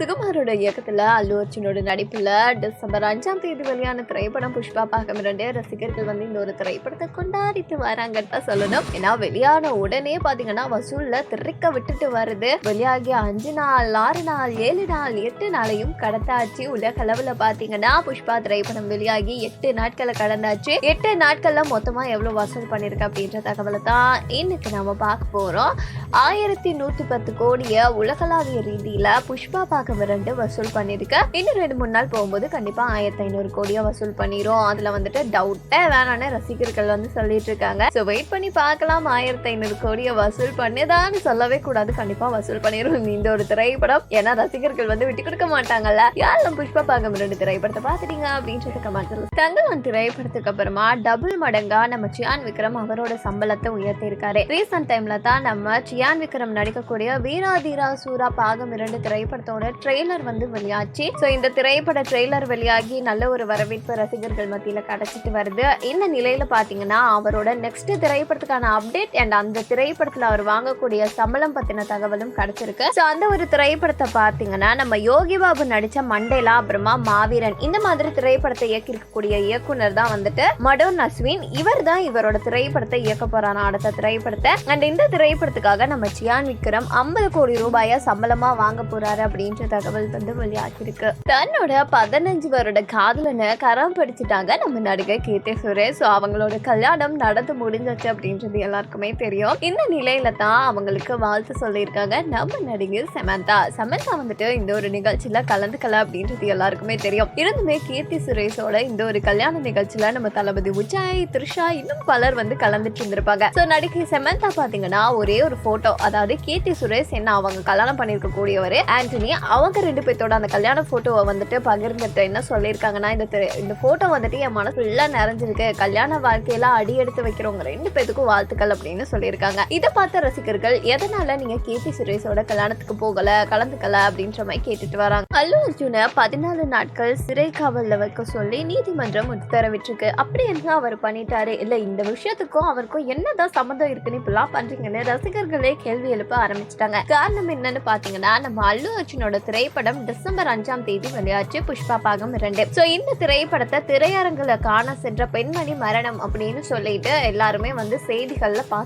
சுகுமாரோட இயக்கத்தில் அல்லு அர்ஜுனோட நடிப்பில் டிசம்பர் அஞ்சாம் தேதி வெளியான திரைப்படம் புஷ்பா பாகம் இரண்டு ரசிகர்கள் வந்து இந்த ஒரு திரைப்படத்தை கொண்டாடிட்டு வராங்கன்னு தான் சொல்லணும். ஏன்னா வெளியான உடனே பார்த்தீங்கன்னா வசூலில் திரைக்க விட்டுட்டு வருது. வெளியாகி அஞ்சு நாள் ஆறு நாள் ஏழு நாள் எட்டு நாளையும் கடந்தாச்சு. உலக அளவில் பார்த்தீங்கன்னா புஷ்பா திரைப்படம் வெளியாகி எட்டு நாட்களை கடந்தாச்சு. எட்டு நாட்கள்ல மொத்தமா எவ்வளவு வசூல் பண்ணிருக்கு அப்படின்ற தகவலை தான் இன்னைக்கு நம்ம பார்க்க போறோம். ஆயிரத்தி நூத்தி பத்து கோடிய உலகளாவிய ரீதியில புஷ்பா பாகம் ரெண்டு வசூல் பண்ணிருக்கு இன்னும் ரெண்டு மூணு நாள் போகும்போது கண்டிப்பா ஆயிரத்தி ஐநூறு கோடியா வசூல் பண்ணிரும். அதுல வந்துட்டு டவுட்டே வேணான்னு ரசிகர்கள் வந்து சொல்லிட்டு இருக்காங்க. ஸோ வெயிட் பண்ணி பார்க்கலாம். ஆயிரத்தி ஐநூறு கோடியை வசூல் பண்ணுதான்னு சொல்லவே கூடாது. கண்டிப்பா வசூல் பண்ணிரும். இந்த ஒரு திரைப்படம். ஏன்னா ரசிகர்கள் வந்து விட்டு கொடுக்க மாட்டாங்கல்ல. யாரும் புஷ்பா பாகம் ரெண்டு திரைப்படத்தை பார்த்துட்டீங்க அப்படின்றது கமெண்ட்ல தங்கவன் திரைப்படத்துக்கு அப்புறமா டபுள் மடங்கா நம்ம சியான் விக்ரம் அவரோட சம்பளத்தை உயர்த்தி இருக்காரு ரீசன்ட் டைம்ல தான் நம்ம சியான் விக்ரம் நடிக்கக்கூடிய வீராதீரா சூரா பாகம் இரண்டு திரைப்படத்தோட ட்ரெய்லர் வந்து வெளியாச்சு. ஸோ இந்த திரைப்பட ட்ரெய்லர் வெளியாகி நல்ல ஒரு வரவேற்பு ரசிகர்கள் மத்தியில கிடைச்சிட்டு வருது. இந்த நிலையில பாத்தீங்கன்னா அவரோட நெக்ஸ்ட் திரைப்படத்துக்கான அப்டேட் அண்ட் அந்த திரைப்படத்துல அவர் வாங்கக்கூடிய சம்பளம் பத்தின தகவலும் கிடைச்சிருக்கு. ஸோ அந்த ஒரு திரைப்படத்தை பார்த்தீங்கன்னா நம்ம யோகி பாபு நடிச்ச மண்டேலா அப்புறமா மாவீரன் இந்த மாதிரி திரைப்படத்தை இயக்கியிருக்கக்கூடிய இயக்குனர் தான் வந்துட்டு மடோன் அஸ்வின். இவர் தான் இவரோட திரைப்படத்தை இயக்க போறான அடுத்த திரைப்படத்தை. அண்ட் இந்த திரைப்படத்துக்காக நம்ம சியான் விக்ரம் ஐம்பது கோடி ரூபாயை சம்பளமா வாங்க போறாரு அப்படின்ற தகவல் வந்து வெளியாகிருக்கு தன்னோட பதினஞ்சு வருட காதலனை கரம் படிச்சுட்டாங்க நம்ம நடிகை கீர்த்தி சுரேஷ். ஸோ அவங்களோட கல்யாணம் நடந்து முடிஞ்சிச்சு அப்படின்றது எல்லாருக்குமே தெரியும். இந்த நிலையில தான் அவங்களுக்கு வாழ்த்து சொல்லியிருக்காங்க நம்ம நடிகை சமந்தா. சமந்தா வந்துட்டு இந்த ஒரு நிகழ்ச்சியில கலந்துக்கல அப்படின்றது எல்லாருக்குமே தெரியும். இருந்துமே கீர்த்தி சுரேஷோட இந்த ஒரு கல்யாண நிகழ்ச்சியில நம்ம தளபதி உஜாய் த்ரிஷா இன்னும் பலர் வந்து கலந்துட்டு இருந்திருப்பாங்க. ஸோ நடிகை சமந்தா பாத்தீங்கன்னா ஒரே ஒரு போட்டோ அதாவது கீர்த்தி சுரேஷ் என்ன அவங்க கல்யாணம் பண்ணிருக்க கூடியவர் ஆண்டனி அவங்க ரெண்டு பேர்த்தோட அந்த கல்யாண ஃபோட்டோவை வந்துட்டு பகிர்ந்துட்டு என்ன சொல்லியிருக்காங்கன்னா இந்த இந்த ஃபோட்டோ வந்துட்டு என் மனசு ஃபுல்லாக நிறைஞ்சிருக்கு. கல்யாண வாழ்க்கையில அடி எடுத்து வைக்கிறவங்க ரெண்டு பேத்துக்கும் வாழ்த்துக்கள் அப்படின்னு சொல்லியிருக்காங்க. இதை பார்த்த ரசிகர்கள் எதனால நீங்க கேபி சுரேஷோட கல்யாணத்துக்கு போகல கலந்துக்கல? அப்படின்ற மாதிரி கேட்டுட்டு வராங்க. அல்லு அர்ஜுனை பதினாலு நாட்கள் சிறை காவலில் வைக்க சொல்லி நீதிமன்றம் உத்தரவிட்டிருக்கு. அப்படி என்ன அவர் பண்ணிட்டாரு? இல்ல இந்த விஷயத்துக்கும் அவருக்கும் என்னதான் சம்மந்தம் இருக்குன்னு இப்பெல்லாம் பண்றீங்கன்னு ரசிகர்களே கேள்வி எழுப்ப ஆரம்பிச்சிட்டாங்க. காரணம் என்னன்னு பாத்தீங்கன்னா நம்ம அல்லு அர்ஜுனோட திரைப்படம் டிசம்பர் அஞ்சாம் தேதி வெளியாச்சு. புஷ்பா பாகம் இரண்டு. சோ இந்த திரைப்படத்தை திரையரங்குல காண சென்ற பெண்மணி மரணம் அப்படின்னு சொல்லிட்டு எல்லாருமே வந்து செய்திகள்ல ஸோ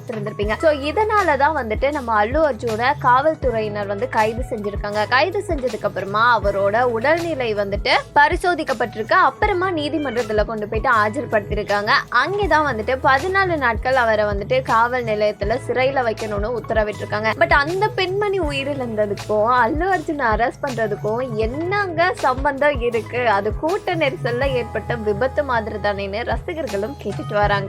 சோ இதனாலதான் வந்துட்டு நம்ம அல்லு அர்ஜுனை காவல்துறையினர் வந்து கைது செஞ்சிருக்காங்க. கைது செஞ்சதுக்கு அப்புறமா அவரோட உடல்நிலை வந்துட்டு பரிசோதிக்கப்பட்டிருக்கு. அப்புறமா நீதிமன்றத்துல கொண்டு போயிட்டு ஆஜர்படுத்திருக்காங்க. அங்கேதான் வந்துட்டு பதினாலு நாட்கள் அவரை வந்துட்டு காவல் நிலையத்துல சிறையில வைக்கணும்னு உத்தரவிட்டிருக்காங்க. பட் அந்த பெண்மணி உயிரிழந்ததுக்கும் அல்லு அர்ஜுன் அரெஸ்ட் பண்றதுக்கும் என்னங்க சம்பந்தம் இருக்கு? அது கூட்ட நெரிசலில் ஏற்பட்ட விபத்து மாதிரி தானேன்னு ரசிகர்களும் கேட்டுட்டு வராங்க.